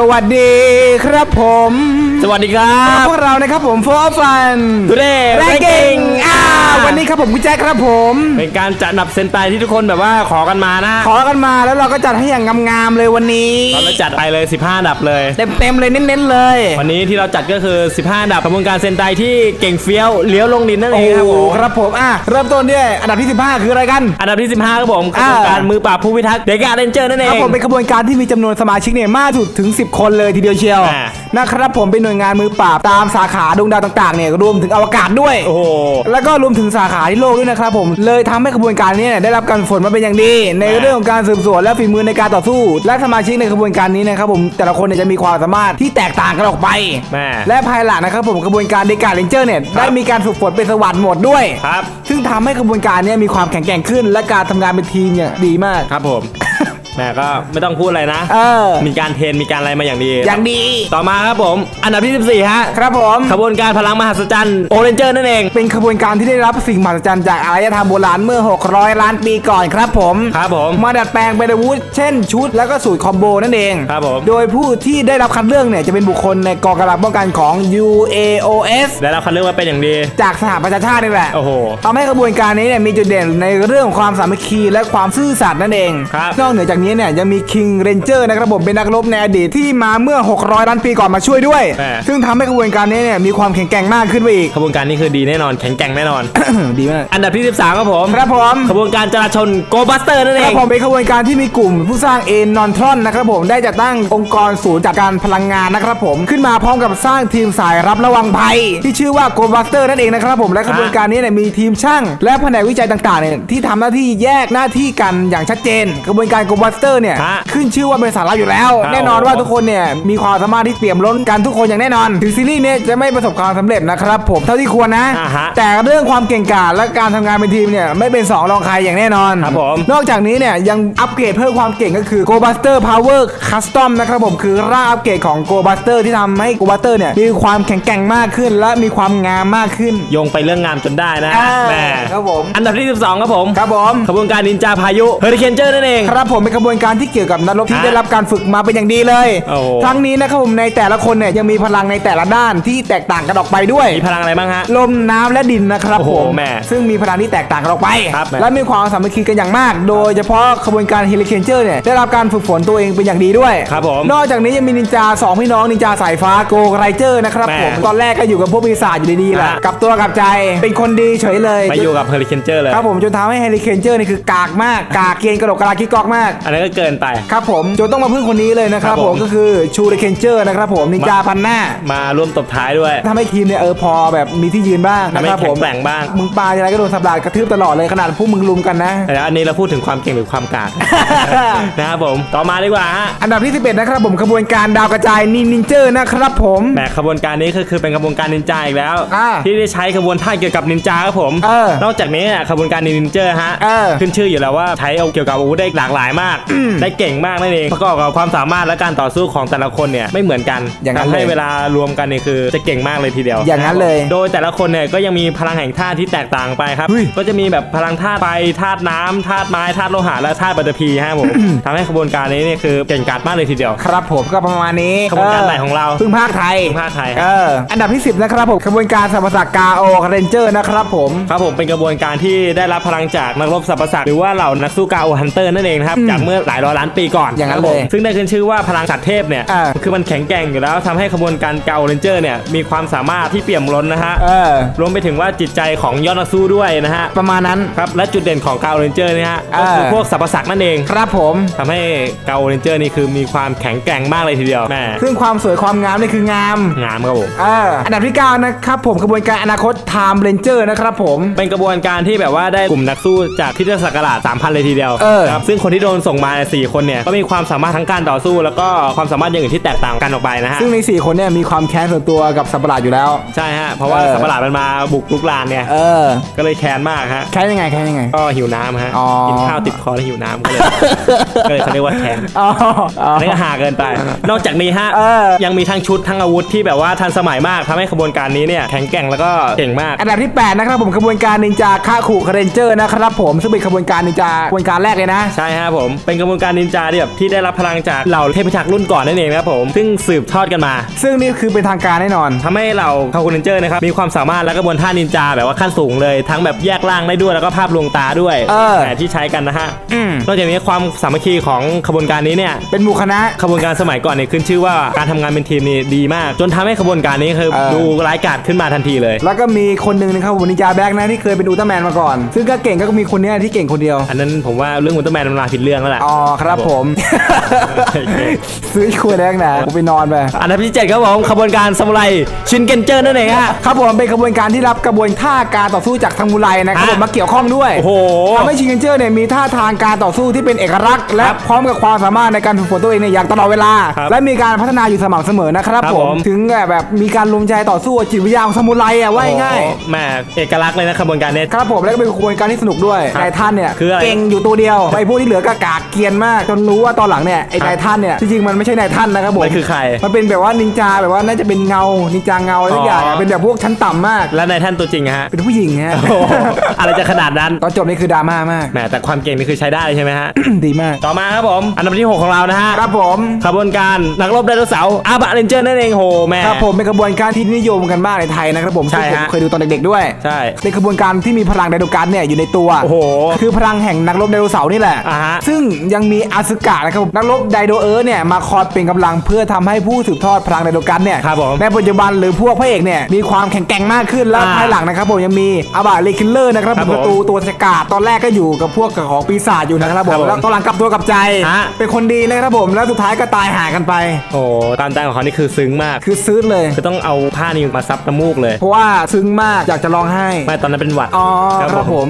สวัสดีครับผม สวัสดีครับพวกเรานะครับผมโฟร์ฟัน Today แรงกิ้ง Ranking อ่าอ่าวันนี้ครับผมคุณแจ็คครับผม เป็นการจัดอันดับเซนไตที่ทุกคนแบบว่าขอกันมานะ ขอกันมาแล้วเราก็จัดให้อย่างงามๆเลยวันนี้ เราจะจัดไปเลย 15อันดับเลย เต็มๆเลยเน้นๆเลย วันนี้ที่เราจัดก็คือ 15อันดับกระบวนการเซนไตที่เก่งเฟี้ยวเลี้ยวลงดินนั่นเอโอ้งครับผมครับผมอะเริ่มต้นด้วยอันดับที่ 15 คืออะไรกัน อันดับที่ 15ครับผมกระบวนการมือปราบผู้พิทักษ์เดกาเรนเจอร์นั่นเอครับงผมเป็นขบวนการที่มีจำนวนสมาชิกเนี่ยมากสุดถึง 10 คนเลยทีเดียวเชียวอ่านะครับผมเป็นหน่วยงานมือปราบตามสาขาดวงดาวต่างๆเนี่ยรวมถึงอวกาศด้วย โอ้โห แล้วก็รวมถึงสาขาที่โลกด้วยนะครับผม เลยทำให้ขบวนการนี้เนี่ยได้รับการฝึกฝนมาเป็นอย่างดี ในอ่าเรื่องของการสืบสวนและฝีมือในการต่อสู้ และสมาชิกในขบวนการนี้นะครับผมแต่ละคนเนี่ยจะมีความสามารถที่แตกต่างกันออกไปแม่และภายหลังนะครับผมขบวนการเดกาเลนเจอร์เนี่ยครับได้มีการฝึกฝนเป็นสวรรค์หมดด้วยครับซึ่งทำให้ขบวนการเนี้มีความแข็งแกร่งขึ้น และการทำงานเป็นทีมเนี่ยดีมากครับผม แม่ก็ไม่ต้องพูดอะไรนะ เออ มีการเทรนมีการอะไรมาอย่างดี อย่างดี ต่อมาครับผม อันดับที่ 14 ฮะ ครับผม ขบวนการพลังมหัศจรรย์โอเรนเจอร์นั่นเอง เป็นขบวนการที่ได้รับสิ่งมหัศจรรย์จากอารยธรรมโบราณเมื่อ 600 ล้านปีก่อนครับผม ครับผม มาดัดแปลงเป็นอาวุธเช่นชุดแล้วก็สูตรคอมโบนั่นเอง ครับผม โดยผู้ที่ได้รับคัดเลือกเนี่ยจะเป็นบุคคลในกองกำลังป้องกันของ UAOS ได้รับคัดเลือกมาเป็นอย่างดี จากสหประชาชาตินี่แหละ โอ้โหทำให้ขบวนการนี้เนี่ยมีจุดเด่นในเรื่องของความสามัคคีและความซื่อสัตย์นั่นเอง ครับ นอกเหนือจากนี้เนี่ยยังมี King Ranger นะครับผมเป็นนักรบในอดีตที่มาเมื่อ 600ล้านปีก่อนมาช่วยด้วยแหมซึ่งทำให้ขบวนการนี้เนี่ยมีความแข็งแกร่งมากขึ้นไปอีก ขบวนการนี้คือดีแน่นอนแข็งแกร่งแน่นอน ดีมากอันดับที่ 13ครับผมครับผม ขบวนการจราชนโกบัสเตอร์นั่นเอครัง บผมเป็นขบวนการที่มีกลุ่มผู้สร้างเอนอนทรอนนะครับผมได้จัดตั้งองค์กรศูนย์จัดการพลังงานนะครับผมขึ้นมาพร้อมกับสร้างทีมสายรับระวังภัย ที่ชื่อว่าโกบัสเตอร์นั่นเองนะครับผมและขบวนการนี้เนี่ยมีทีมช่าง และแผนกวิจัยต่างๆเนี่ยที่ทำหน้าที่แยกหน้าที่กันอย่างชัดเจน กระบวนการโกบัสเตอร์เนี่ย ฮะ ขึ้นชื่อว่าเป็นสาระอยู่แล้วครับแน่นอนว่าทุกคนเนี่ย มีความสามารถที่เปี่ยมล้นกันทุกคนอย่างแน่นอน ถึงซีรีส์เนี่ยจะไม่ประสบความสำเร็จนะครับผมเท่าที่ควรนะ อ่าฮะแต่เรื่องความเก่งกาจและการทำงานเป็นทีมเนี่ย ไม่เป็นสองรองใครอย่างแน่นอน ครับผม นอกจากนี้เนี่ย ยังอัปเกรดเพิ่มความเก่งก็คือ Go Buster Power Custom นะครับผมคือร่างอัปเกรดของ Go Buster ที่ทำให้ Go Buster เนี่ยมีความแข็งแกร่งมากขึ้น และมีความงามมากขึ้น โยงไปเรื่องงามจนได้นะอ่าแม่ครับผม อันดับที่ 12 ครับผม ครับผม ขบวนการนินจาพายุเฮอริเคนเจอร์นั่นเอง ครับผมเป็นขบวนการที่เกี่ยวกับนักรบที่ฮะได้รับการฝึกมาเป็นอย่างดีเลยโอ้โห ทั้งนี้นะครับผมในแต่ละคนเนี่ยยังมีพลังในแต่ละด้านที่แตกต่างกันออกไปด้วย มีพลังอะไรบ้างฮะ ลมน้ำและดินนะครับโอ้โหผมแม่ซึ่งมีพลังที่แตกต่างกันออกไป ครับแม่ และมีความสามัคคีกันอย่างมาก โดยเฉพาะขบวนการเฮลิเคนเจอร์เนี่ยได้รับการฝึกฝนตัวเองเป็นอย่างดีด้วย ครับผมนอกจากนี้ยังมีนินจาสองพี่น้องนินจาสายฟ้าโกไรเจอร์นะครับแม่ผมตอนแรกก็อยู่กับพวกปีศาจอยู่ดีๆแหละฮะกลับตัวกลับใจเป็นคนดีเฉยเลยไปอยู่กับเฮอริเคนเจอร์เลย ครับผมจนทำให้เฮลิเคนเจอร์นี่คือกากมากกากเกรียนกระโดดกระลาคิกกอกมากอันนั้นก็เกินไป ครับผมจนต้องมาพึ่งคนนี้เลยนะครับครับผผมม ก็คือชูเรเคนเจอร์นะครับผมนินจาพันหน้ามาร่วมตบท้ายด้วย ทำให้ทีมเนี่ยเออพอแบบมีที่ยืนบ้างทำให้นะครับผมแข็งแกร่งบ้าง มึงปาอะไรก็โดนสับดาดกระทืบตลอดเลยขนาดพวกมึงลุมกันนะ แต่อันนี้เราพูดถึงความเก่งหรือความกาก นะครับผม ต่อมาดีกว่าฮะอันดับที่ 11 นะครับผมขบวนการดาวกระจายนินนินเจอร์นะครับผม แหมขบวนการนี้ก็คือเป็นขบวนการนินจาอีกแล้ว อ่าที่ได้ใช้ขบวนท่าเกี่ยวกับนินจาครับผม เออนอกจากนี้เนี่ยขบวนการนินเจอร์ฮะเออ ขึ้นชื่ออยู่แล้วว่าใช้เอาเกี่ยวกับอาวุธได้หลากหลายมากได้เก่งมากนั่นเองประกอบกับความสามารถและการต่อสู้ของแต่ละคนเนี่ยไม่เหมือนกันอย่างนั้นทำให้เลยเวลารวมกันเนี่ยคือจะเก่งมากเลยทีเดียวอย่างนั้นเลยโดยแต่ละคนเนี่ยก็ยังมีพลังแห่งธาตุที่แตกต่างไปครับเฮ้ย ก็จะมีแบบพลังธาตุไฟธาตุน้ำธาตุไม้ธาตุโลหะและธาตุปัตตภีฮะผม ทำให้ขบวนการนี้เนี่ยคือเก่งกาจมากเลยทีเดียว ครับผมก็ประมาณนี้ขบวนการใหม่ของเราพึ่งภาคไทยพึ่งภาคไทยครับ เอออันดับที่ 10 นะครับผมขบวนการสัมปศักดิ์กาโอเรนเจอร์นะครับผม ครับผมเป็นกระบวนการที่ได้รับพลังจากนักรบสรรพสัตว์หรือว่าเหล่านักสู้กาโอฮันเตอร์นั่นเองนะครับ จากเมื่อหลายร้อยล้านปีก่อนอย่างนั้นครับผมเลย ซึ่งได้ขึ้นชื่อว่าพลังสัตว์เทพเนี่ย อ่า คือมันแข็งแกร่งอยู่แล้วทำให้ขบวนการกาโอเรนเจอร์เนี่ยมีความสามารถที่เปี่ยมล้นนะฮะ เออ รวมไปถึงว่าจิตใจของยอดนักสู้ด้วยนะฮะ ประมาณนั้น ครับ และจุดเด่นของกาโอเรนเจอร์เนี่ยฮะ ก็คืออ่าพวกสรรพสัตว์นั่นเอง ครับผม ทำให้กาโอเรนเจอร์นี่คือมีความแข็งแกร่งมากเลยทีเดียวแม่ซึ่งความสวยความงามนี่คืองาม งามครับผม เอออันดับที่ 9 นะครับผมขบวนการอนาคตไทม์เรนเจอร์นะครับผม เป็นกระบวนการที่แบบว่าได้กลุ่มนักสู้จากคริดศักราช3,000 เลยทีเดียวเออ ครับซึ่งคนที่โดนส่งมาเนี่ยสี่คนเนี่ยก็มีความสามารถทั้งการต่อสู้ แล้วก็ความสามารถอย่างอื่นที่แตกต่างกันออกไปนะฮะซึ่งใน 4 คนเนี่ยมีความแค้นส่วนตัวกับสัตว์ประหลาดอยู่แล้ว ใช่ฮะเพราะว่าเออ สัตว์ประหลาดมันมาบุกลุกลานเนี่ยเออก็เลยแค้นมากฮะแค้นยังไงแค้นยังไง ก็หิวน้ำฮะอ๋อ กินข้าวติดคอแล้วหิวน้ำก็เลยก็เลยเขาเรียกว่าแค้น อ๋ออ๋อ อันนี้ก็หาเกินไป นอกจากนี้ฮะเออ ยังมีทั้งชุดทั้งอาวุธที่แบบว่าทันสมัยมากทำให้ขบวนการนี้เนี่ยแข็งแกร่งแล้วก็เก่งมาก อันดับที่ 8 นะครับผมขบวนการนินจาค่าขู่เรนเจอร์นะครับผมซึ่งเป็นขบวนการนินจากบวนการแรกเลยนะ ใช่ฮะผมเป็นกระบวนการนินจาที่แบบที่ได้รับพลังจากเหล่าเทพทักษ์รุ่นก่อนนั่นเองนะครับผมซึ่งสืบทอดกันมา ซึ่งนี่คือเป็นทางการแน่นอน ทำให้เราคาคูเนเจอร์นะครับมีความสามารถและกระบวนท่านินจาแบบว่าขั้นสูงเลย ทั้งแบบแยกร่างได้ด้วยแล้วก็ภาพลวงตาด้วยเออ แต่ที่ใช้กันนะฮะอืมนอกจากนี้ความสามัคคีของขบวนการนี้เนี่ย เป็นหมู่คณะ ขบวนการสมัยก่อนเนี่ยขึ้นชื่อว่าการทำงานเป็นทีมนี่ดีมาก จนทำให้ขบวนการนี้คือเออ ดูร้ายกาจขึ้นมาทันทีเลย แล้วก็มีคนหนึ่งนะครับผมนินจาแบ็กนะที่เคยเป็นอุลตร้าแมนมาก่อน ซึ่งก็เก่งก็มีคนเนี้ยที่เก่งคนเดียว อันนั้นผมว่าเรื่องอุลตร้าแมนมันมาผิดเรื่องแล้วแหละอ๋อครับผมโอเคซื้อคุยแรกนะผมไปนอนไปอันดับที่7ครับผมขบวนการซามูไรชินเกนเจอร์นั่นเองฮะครับผมเป็นกระบวนการที่รับกระบวนท่าการต่อสู้จากทางมูไรนะครับฮะผมมาเกี่ยวข้องด้วยโอ้โหทำให้ชิงเกนเจอร์เนี่ยมีท่าทางการต่อสู้ที่เป็นเอกลักษณ์และครับพร้อมกับความสามารถในการฝึกฝนตัวเองเนี่ยอย่างตลอดเวลาครับและมีการพัฒนาอยู่สม่ำเสมอนะครับครับผผมมถึงแบบมีการรวมใจต่อสู้จิตวิทยาของซามูไรอะว่าง่ายโอ้โหแหม่เอกลักษณ์เลยนะขบวนการนี้ๆครับผมแล้วก็เป็นกระบวนการที่สนุกด้วยครับนายท่านเนี่ยคืออะไรเก่งอยู่ตัวเดียวไอ้พวกที่เหลือก็กากเกรียนมากจนรู้ว่าตอนหลังเนี่ยไอ้ครับนายท่านเนี่ยจริงๆมันไม่ใช่นายท่านนะครับผมมันคือใคร มันเป็นแบบว่านินจาแบบว่าน่าจะเป็นเงานินจาเงาอะไรสักอย่างอ๋อะอเป็นแบบพวกชั้นต่ำมาก และในท่านตัวจริงอะฮะเป็นผู้หญิงฮะโอ้โหอะไรจะขนาดนั้นตอนจบนี่คือดราม่ามากแหมแต่ความเก่งนี่คือใช้ได้ใช่ไหมฮะดีมากต่อมาครับผมอันดับที่ 6 ของเรานะฮะครับผมขบวนการนักรบไดโนเสาร์อาบะเรนเจอร์นั่นเองโหแม่ครับผมเป็นกระบวนการที่นิยมกันมากในไทยนะครับผมใช่ซึ่งผมฮะเคยดูตอนเด็กๆด้วยใช่เป็นกระบวนการที่มีพลังไดโนกันเนี่ยอยู่ในตัวโอ้โหคือพลังแห่งนักรบไดโนเสาร์นี่แหละอ่าฮะซึ่งยังมีอาซึกะนะครับผมนักรบไดโนเอิร์ธเนี่ยมาคอยเป็นกำลังเพื่อทำให้ผู้สืบทอดพลังไดโนกันเนี่ยครับผมในปัจจุบันหรือพวกพระเอกเนี่ยมีความแข็งแกร่งมากขึ้นแล้วอ่าภายหลังนะครับผมยังมีอาบะเลคิลเลอร์นะครับครัผบมประตูตัวสกาดตอนแรกก็อยู่กับพวกของปีศาจอยู่นะครับผครับผมมแล้วตอนหลังกลับตัวกลับใจฮะเป็นคนดีนะครับผมแล้วสุดท้ายก็ตายหากันไป โอ้โหตามใจของเขานี่คือซึ้งมากคือซื้อเลยคือต้องเอาผ้านี้มาซับน้ำมูกเลย เพราะว่าซึ้งมากอยากจะร้องไห้ไม่ตอนนั้นเป็นหวัดอ๋อครับผม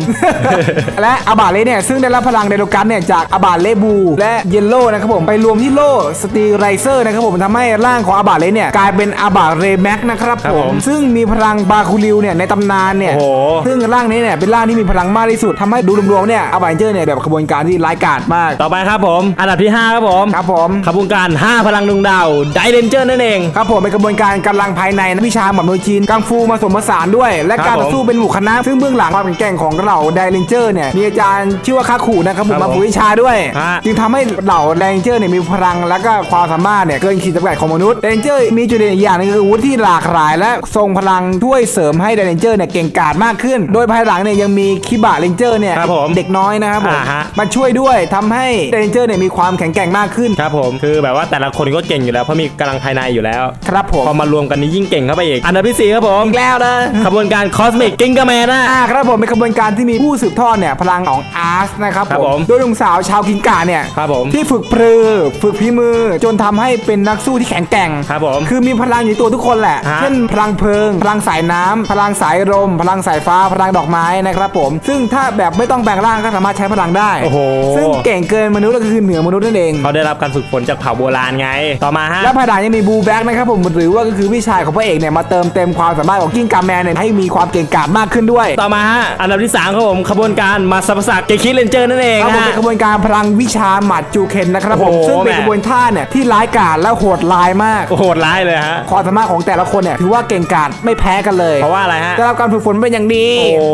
และอาบาเลเนี่ยซึ่งได้รับพลังไดโนกันเนี่ยจากอาบาเลบู และเยลโล่นะครับผมไปรวมที่โล่สตีไรเซอร์นะครับผมทำให้ร่างของอาบาเลเนี่ยกลายเป็นอาบาเรแม็กนะครับครับผผมมซึ่งมีพลังบาคูริวเนี่ยในตำนานเนี่ยโอ้โหซึ่งร่างนี้เนี่ยเป็นร่างที่มีพลังมากที่สุดทำให้ดูรวมๆเนี่ยอาบาเจอร์เนี่ยแบบขบวนการที่ร้ายกาจมาก ต่อไปครับผม อันดับที่ 5 ครับผมครับผมขบวนการ 5 พลังดวงดาวไดเรนเจอร์นั่นเองครับผมเป็นกระบวนการกำลังภายในนะวิชาหมอบโนจีนกังฟูมาผสมผสานด้วย และครับการต่อสู้เป็นหมู่คณะซึ่งเบื้องหลังความแข็งแกร่งของเหล่าไดเรนเจอร์เนี่ยมีอาจารย์ชื่อว่าคาคูนะครับผมครับมาฝึกวิชาด้วยฮะ จึงทำให้เหล่าไดเรนเจอร์เนี่ยมีพลังและก็ความสามารถเนี่ยเกินขีดจำกัดของมนุษย์ไดเรนเจอร์มีจุดเด่นอีกอย่างหนึงคืออาวุธที่หลากหลาย และทรงพลังช่วยเสริมให้ไดเรนเจอร์เนี่ยเก่งกาจมากขึ้น โดยภายหลังเนี่ยยังมีคิบะเรนเจอร์เนี่ยครับผมเด็กน้อยนะครับผมอ่าฮะ มาช่วยด้วยทำให้ไดเรนเจอร์เนี่ยมีความแข็งแกร่งมากขึ้นครับผมคือแบบว่าแต่ละคนก็เก่งอยู่แล้วเพราะมีกำลังภายในอยู่แล้วครับผมพอมารวมกันนี้ยิ่งเก่งเข้าไปอีกอันดับที่4ครับผมอีกแล้วนะ ขบวนการคอสมิกกิงกาแมนนะ อ่าครับผมเป็นกระบวนการที่มีผู้สืบทอดเนี่ยพลังของอาร์สนะครับครับผม โดยหนุ่มสาวชาวกิงกาเนี่ยครับผมที่ฝึกปรือฝึกพิมือ จนทำให้เป็นนักสู้ที่แข็งแกร่งครับผมคือมีพลังอยู่ในตัวทุกคนแหละฮะเช่นพลังเพลิง พลังสายน้ำพลังสายลมพลังสายฟ้าพลังดอกไม้นะครับผม ซึ่งถ้าแบบไม่ต้องแปลงร่างก็สามารถใช้พลังได้โอ้โหซึ่งเก่งเกินมนุษย์ก็คือเหนือมนุษย์นั่นเองเขาได้รับการฝึกฝนจากเผ่าโบราณไงต่อมาฮะและภายหลังยังมีบูแบ็กนะครับผมหรือว่าก็คือพี่ชายของพระเอกเนี่ยมาเติมเต็มความสามารถของกิ้งกาแมนเนี่ยให้มีความเก่งกาจมากขึ้นด้วย ต่อมาฮะอันดับที่3ครับผมขบวนการมาสับสักเกคิเลนเจอร์นั่นเองครับผมฮะเป็นกระบวนการพลังวิชาหมัดจูเคนนะครับผมโอ้โหซึ่งเป็นแหม่ กระบวนท่าเนี่ยที่ร้ายกาจและโหดร้ายมากโอ้โหดร้ายเลยฮะ ความสามารถของแต่ละคนเนี่ยถือว่าเก่งกาจไม่แพ้กันเลยเพราะว่าอะไรฮะ ได้รับการฝึกฝนเป็นอย่างดี โอ้โห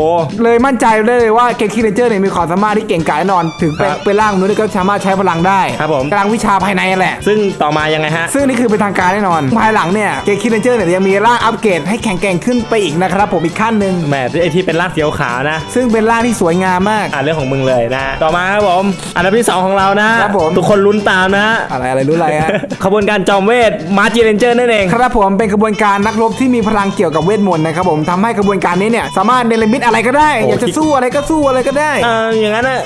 เลยมั่นใจได้เลยว่าเกคิเรนเจอร์เนี่ยมีความสามารถที่เก่งกาจแน่นอน ถึงเป็นครับเป็นร่างมนุษย์ก็สามารถใช้พลังได้ครับผม พลังวิชาภายในแหละ ซึ่งต่อมายังไงฮะ ซึ่งนี่คือเป็นทางการแน่นอน ภายหลังเนี่ยเกคิเรนเจอร์เนี่ยยังมีร่างอัปเกรดให้แข็งแกร่งขึ้นไปอีกนะครับผมอีกขั้นหนึ่งแหมไอที่เป็นร่างเสียวขาวนะ ซึ่งเป็นร่างที่สวยงามมาก อ่าเรื่องของมึงเลยนะฮะต่อมาครับผมอันดับที่2ของเรานะครับผม ทุกคนลุ้นตามนะฮะอะไรอะไรรู้อะไรฮะ ขบวนการจอมเวทมาจีเรนเจอร์นั่นเอง ครับผมเป็นกระบวนการนักรบที่มีพลังเกี่ยวกับเวทมนต์นะครับผมทำให้กระบวนการนี้เนี่ยสามารถเนรมิตอะไรก็ได้ โอ้ อยากจะที่สู้อะไรก็สู้อะไรก็ได้ เอออย่างนั้นนะ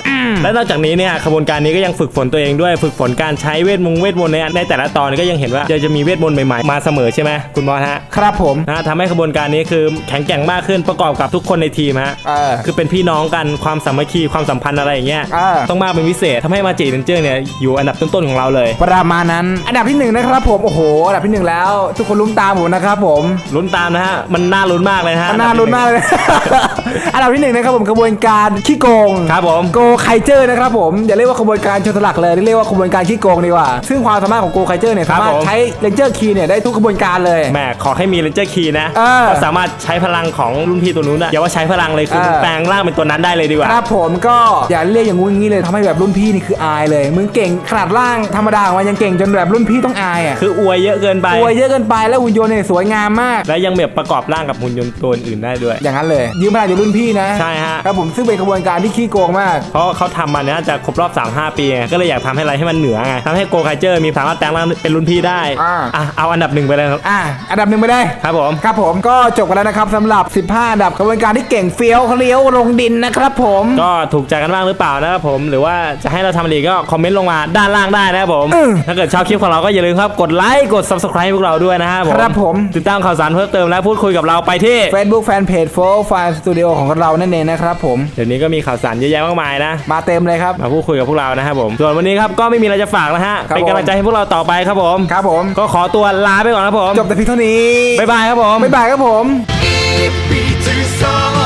และนอกจากนี้เนี่ยขบวนการนี้ก็ยังฝึกฝนตัวเองด้วยฝึกฝนการใช้เวทมงเวทมนต์ในในแต่ละตอนก็ยังเห็นว่าจะจะมีเวทมนต์ใหม่ๆมาเสมอใช่ไหมคุณบอสฮะครับผมนะทำให้ขบวนการนี้คือแข็งแกร่งมากขึ้นประกอบกับทุกคนในทีมฮะ เออ คือเป็นพี่น้องกันความสามัคคีความสัมพันธ์อะไรอย่างเงี้ยอ่าต้องมากเป็นพิเศษทำให้มาจีเรนเจอร์เนี่ยอยู่อันดับต้นๆของเราเลย ประมาณนั้น อันดับที่หนึ่งนะครับผม โอ้โห อันดับที่หนึ่งแล้ว ทุกคนลุ้มตามผมนะครับผมลุ้นตามนะฮะ มันน่าลุ้นมากเลยนะฮะน่าลุ้นมากเลย อันดับที่หนึ่งนะครับผมกระบวนการขี้โกงครับผม โกไคเจอร์นะครับผม อย่าเรียกว่าขบวนการชนสลักเลย เรียกว่าขบวนการขี้โกงดีกว่า ซึ่งความสามารถของโกไคเจอร์เนี่ยครัสาบมารถผมใช้เลนเจอร์คีย์เนี่ยได้ทุกขบวนการเลย แหมขอให้มีเรนเจอร์คีนะเออก็สามารถใช้พลังของรุ่นพี่ตัวนู้นอะอย่าว่าใช้พลังเลยคือเออ แปลงร่างเป็นตัวนั้นได้เลยดีกว่า ครับผมก็อย่าเรียกอย่างงู้นอย่างนี้เลยทำให้แบบรุ่นพี่พี่นี่คืออายเลย มึงเก่งขนาดร่างธรรมดาของมันยังเก่งจนแบบรุ่นพี่ต้องอายอะคืออวยเยอะเกินไปตัวเยอะเกินไปแล้วหุ่นยนต์เนี่ยสวยงามมาก และยังแบบประกอบร่างกับหุ่นยนต์ตัวอื่นได้ด้วย อย่างนั้นเลย ยืมพลังจากรุ่นพี่นะใช่ฮะครับผมซึ่งเป็นกระบวนการที่ขี้โกงมาก เพราะเขาทำมาเนี่ยจะครบรอบ 3-5 ปีไงก็เลยอยากทำให้อะไรให้มันเหนือไงทำให้โกไคเจอร์มีสามารถแปลงร่างเป็นรุ่นพี่ได้อ่า อะเอาอันดับหนึ่งไปเลยครับอะอันดับหนึ่งไปได้ครับผม ครับผมก็จบกันแล้วนะครับสำหรับ 15อันดับกระบวนการที่เก่งเฟี้ยวเขาเลี้ยวลงดินนะครับผม ก็ถูกใจกันบ้างหรือเปล่านะครับผมหรือว่าจะให้เราทำอะไรอีกก็คอมเมนต์ลงมาด้านล่างได้นะครับผมอืมถ้าเกิดชอบคลิปของเราก็อย่าลืมครับกดไลค์กด subscribe ให้พวกเราด้วยนะครับผมครับผม ติดตามข่าวสารเพิ่มเติมและพูดคุยกับเราไปที่ Facebook Fanpage 4 File Studio ของเรานั่นเองนะครับผมเดี๋ยวนี้ก็มีข่าวสารเยอะแยะมากมายนะ มาเต็มเลยครับ มาพูดคุยกับพวกเรานะครับผม ส่วนวันนี้ครับก็ไม่มีอะไรจะฝากนะฮะ ครับ เป็นกำลังใจให้พวกเราต่อไปครับผม ครับผม ก็ขอตัวลาไปก่อนครับผม จบแต่เพียงเท่านี้บ๊ายบายครับผม บ๊ายบายครับผม1 2 3